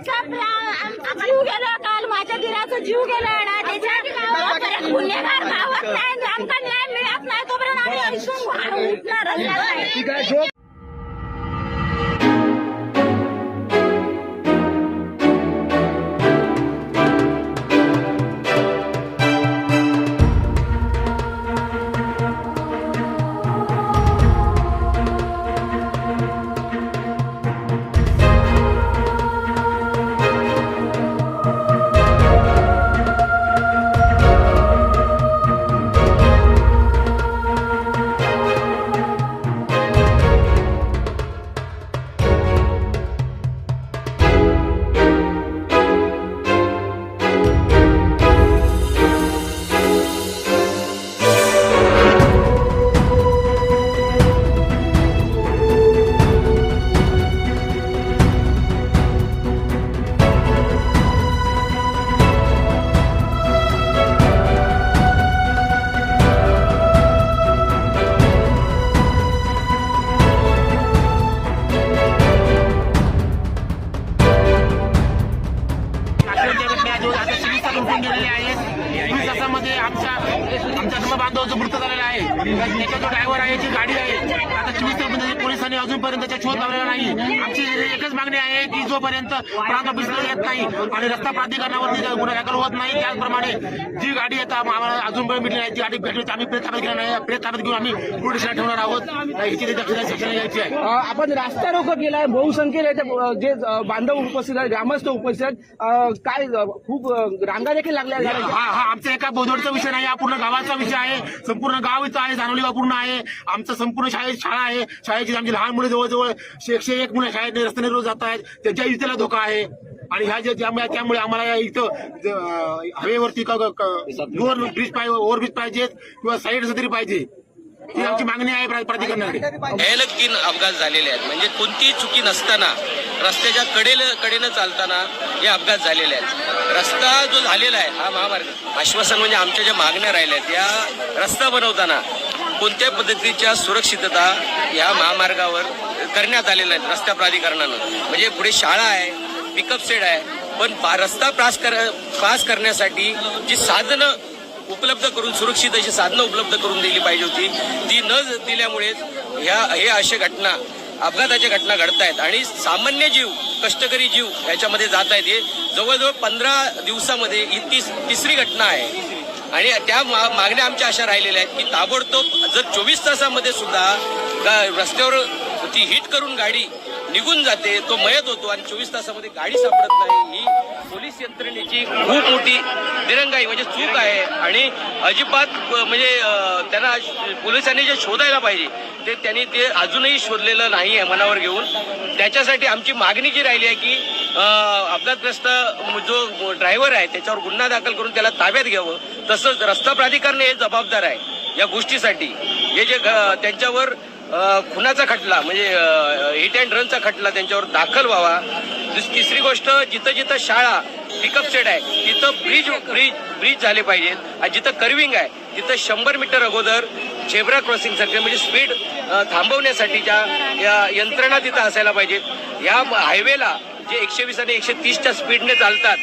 जीव गेला काल माझ्या दिराचा जीव गेला ना. त्याच्या गुन्हेगार गावात नाही. आमचा न्याय मिळत नाही. तोपर्यंत आम्ही आयुष्य उठणारच नाही Yes. तासामध्ये आमच्या आमच्या धर्मबांधवाचा मृत्यू झालेला आहे. त्याचा जो ड्रायव्हर आहे जी गाडी आहे. आता चोवीस तासामध्ये पोलिसांनी अजूनपर्यंत त्याचा शोध लावलेला नाही. आमची एकच मागणी आहे की जोपर्यंत प्रांत ऑफिसला येत नाही आणि रस्ता प्राधिकरणावरती गुन्हा दाखल होत नाही त्याचप्रमाणे जी गाडी येत आम्हाला अजूनपर्यंत भेटली नाही. ती गाडी भेटली आम्ही प्रेत ताब्यात घेणार नाही. प्रेत ताब्यात घेऊन आम्ही पोलीस स्टेशनला ठेवणार आहोत. ह्याची दक्षता शासनाला घ्यायची आहे. आपण रस्ता रोको केलाय बहुसंख्येने जे बांधव उपस्थित आहेत ग्रामस्थ उपस्थित आहेत काय खूप रांगा देखील लागल्या हा हा आमचा एका बोधवडचा विषय नाही हा पूर्ण गावाचा विषय आहे. संपूर्ण गाव इथं आहे जानोली गाव पूर्ण आहे. आमचं संपूर्ण शाळेत शाळा आहे. शाळेची आमची लहान मुलं जवळजवळ एकशे एक मुलं शाळेत रस्त्याने रोज जात आहेत. त्यांच्या इथेला धोका आहे. आणि ह्या ज्या त्यामुळे त्यामुळे आम्हाला या इथं हवेवरती ब्रिज पाहिजे ओव्हरब्रिज पाहिजेत किंवा साईड तरी पाहिजे. ही आमची मागणी आहे प्राधिकरणाकडे. तीन अपघात झालेले आहेत. म्हणजे कोणतीही चुकी नसताना रस्त्याच्या कडेल कडेनं चालताना हे अपघात झालेले आहेत. रस्ता जो झालेला आहे हा महामार्ग. आश्वासन म्हणजे आमच्या ज्या मागण्या राहिल्या आहेत रस्ता बनवताना कोणत्या पद्धतीच्या सुरक्षितता या महामार्गावर करण्यात आलेल्या आहेत रस्ता प्राधिकरणानं? म्हणजे पुढे शाळा आहे पिकअप सेट आहे पण रस्ता पास कर पास करण्यासाठी जी साधनं उपलब्ध करून सुरक्षित अशी साधनं उपलब्ध करून दिली पाहिजे होती ती न दिल्यामुळेच ह्या हे अशा घटना अपघाताच्या घटना घडत आहेत आणि सामान्य जीव कष्टकरी जीव याच्यामध्ये जात आहेत हे जवळजवळ पंधरा दिवसामध्ये ही तीस तिसरी घटना आहे. आणि त्या मा- मागण्या आमच्या अशा राहिलेल्या आहेत की ताबडतोब जर चोवीस तासामध्ये सुद्धा गा- रस्त्यावर ती हिट करून गाडी निघून जाते तो मयत होतो आणि चोवीस तासामध्ये गाडी सापडत नाही. ही पोलीस यंत्रणेची खूप मोठी दिरंगाई म्हणजे चूक आहे. आणि अजिबात म्हणजे त्यांना पोलिसांनी जे शोधायला पाहिजे ते त्यांनी ते अजूनही शोधलेलं नाही आहे मनावर घेऊन. त्याच्यासाठी आमची मागणी जी राहिली आहे की अपघातग्रस्त जो ड्रायव्हर आहे त्याच्यावर गुन्हा दाखल करून त्याला ताब्यात घ्यावं. तसंच रस्ता प्राधिकरण हे जबाबदार आहे या गोष्टीसाठी. हे जे घ- त्यांच्यावर खुनाचा खटला म्हणजे हिट अँड रनचा खटला त्यांच्यावर दाखल व्हावा. तिसरी गोष्ट जिथं जिथं शाळा पिकअप सेट आहे तिथं ब्रिज ब्रिज ब्रिज झाले पाहिजेत आणि जिथं कर्विंग आहे तिथं शंभर मीटर अगोदर झेब्रा क्रॉसिंग म्हणजे स्पीड थांबवण्यासाठीच्या या यंत्रणा तिथं असायला पाहिजेत. या हायवेला जे एकशे वीस आणि एकशे तीसच्या स्पीडने चालतात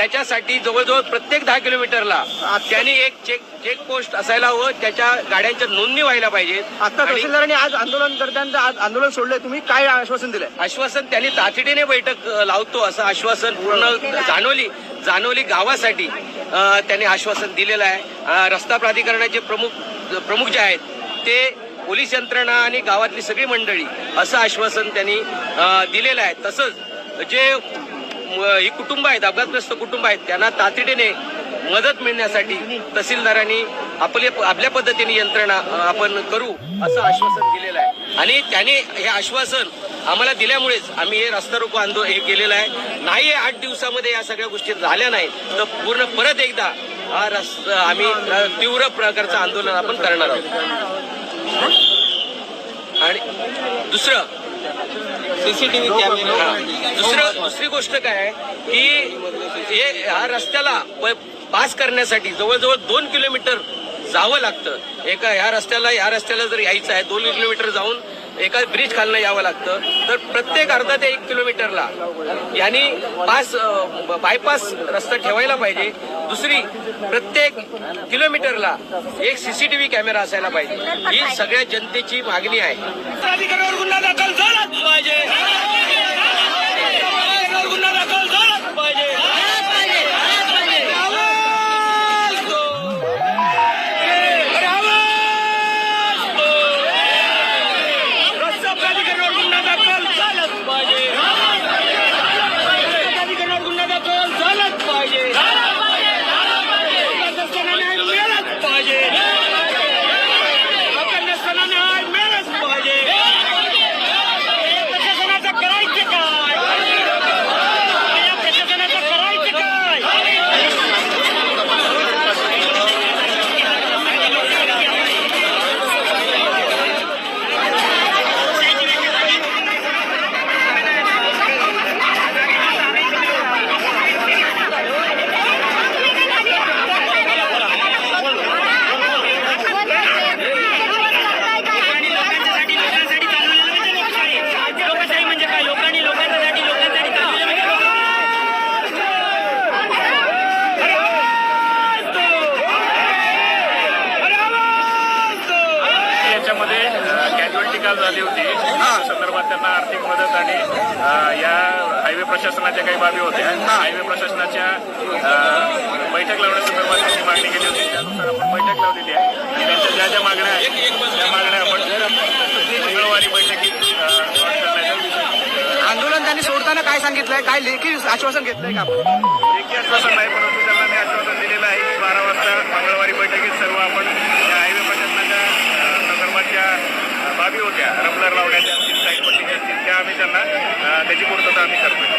त्याच्यासाठी जवळजवळ प्रत्येक दहा किलोमीटरला त्यांनी एक चेक चेक पोस्ट असायला हवं. त्याच्या गाड्यांच्या नोंदणी व्हायला पाहिजेत. आता आणि- तहसीलदारांनी आज आंदोलन करताना आज आंदोलन सोडलंय. तुम्ही काय आश्वासन दिलंय? आश्वासन त्यांनी तातडीने बैठक लावतो असं आश्वासन पूर्ण जानोली जानोली गावासाठी त्यांनी आश्वासन दिलेलं आहे. रस्ता प्राधिकरणाचे प्रमुख प्रमुख जे आहेत ते पोलीस यंत्रणा आणि गावातली सगळी मंडळी असं आश्वासन त्यांनी दिलेलं आहे. तसंच जे ही कुटुंब आहेत अपघातग्रस्त कुटुंब आहेत. त्यांना तातडीने मदत मिळण्यासाठी तहसीलदारांनी आपले आपल्या पद्धतीने यंत्रणा आपण करू असं आश्वासन दिलेलं आहे. आणि त्याने हे आश्वासन आम्हाला दिल्यामुळेच आम्ही हे रस्ता रोको आंदोलन हे केलेलं आहे. नाही आठ दिवसामध्ये या सगळ्या गोष्टी झाल्या नाही तर पूर्ण परत एकदा हा रस्ता आम्ही तीव्र प्रकारचं आंदोलन आपण करणार आहोत. आणि दुसरं सीसीटीव्ही दुसरं दुसरी गोष्ट काय आहे की हे ह्या रस्त्याला पास करण्यासाठी जवळजवळ दोन किलोमीटर जावं लागतं. एका ह्या रस्त्याला ह्या रस्त्याला जर यायचं आहे दोन किलोमीटर जाऊन एका ब्रिज खालनं यावं लागतं. तर प्रत्येक अर्धा ते एक किलोमीटरला यांनी पास बायपास रस्ता ठेवायला पाहिजे. दुसरी प्रत्येक किलोमीटरला एक सीसीटीव्ही कॅमेरा असायला पाहिजे. ही सगळ्या जनतेची मागणी आहे. गुन्हा दाखल झालाच पाहिजे. गुन्हा दाखल झालाच पाहिजे आवाज दो. अरे आवाज दो. रस्ता प्राधिकरणावर गुन्हा दाखल झालाच पाहिजे रस्ता प्राधिकरणावर गुन्हा दाखल झालाच पाहिजे हक्क नसताना न्याय मिळालाच पाहिजे हक्क नसताना न्याय मिळालाच पाहिजे या प्रशासनाचं करायचं काय या प्रशासनाचं करायचं काय लोकांसाठी लोकांसाठी चालवलेलं म्हणजे लोकशाही लोकशाही म्हणजे काय लोकांनी लोकांसाठी लोकांसाठी चालवलेलं म्हणजे अरे आवाज दो. अरे आवाज दो. कॅज्युअल्टी काल झाली होती. संदर्भात त्यांना आर्थिक मदत आणि या हायवे प्रशासनाच्या काही बाबी होत्या. हायवे प्रशासनाच्या बैठक लावण्यासंदर्भात त्यांनी मागणी केली होती. त्यानुसार आपण बैठक लावलेली आहे. आणि त्यांच्या ज्या ज्या मागण्या आहेत त्या मागण्या आपण मंगळवारी बैठकीत आंदोलन त्यांनी सोडताना काय सांगितलंय? काय लेखी आश्वासन घेतलंय का लेखी आश्वासन नाही परंतु त्यांना मी आश्वासन दिलेलं आहे की बारा वाजता मंगळवारी बैठकीत सर्व आपण या हायवे प्रशासनाच्या अ, संदर्भात ज्या अ, बाबी होत्या